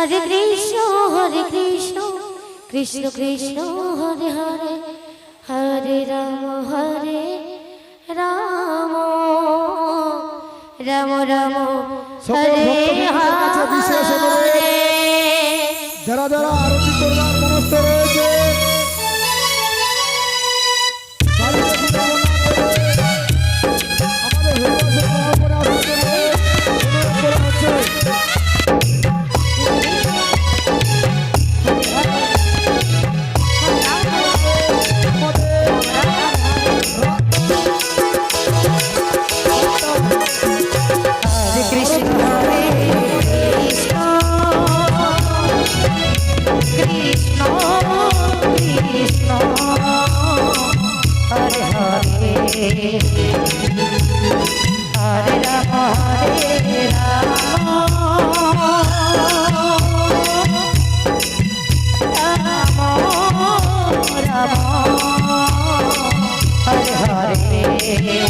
হরে কৃষ্ণ হরে কৃষ্ণ কৃষ্ণ কৃষ্ণ হরে হরে হরে রাম হরে রাম রাম রাম হরে হরে। যারা যারা আরতি করবা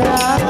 রাধে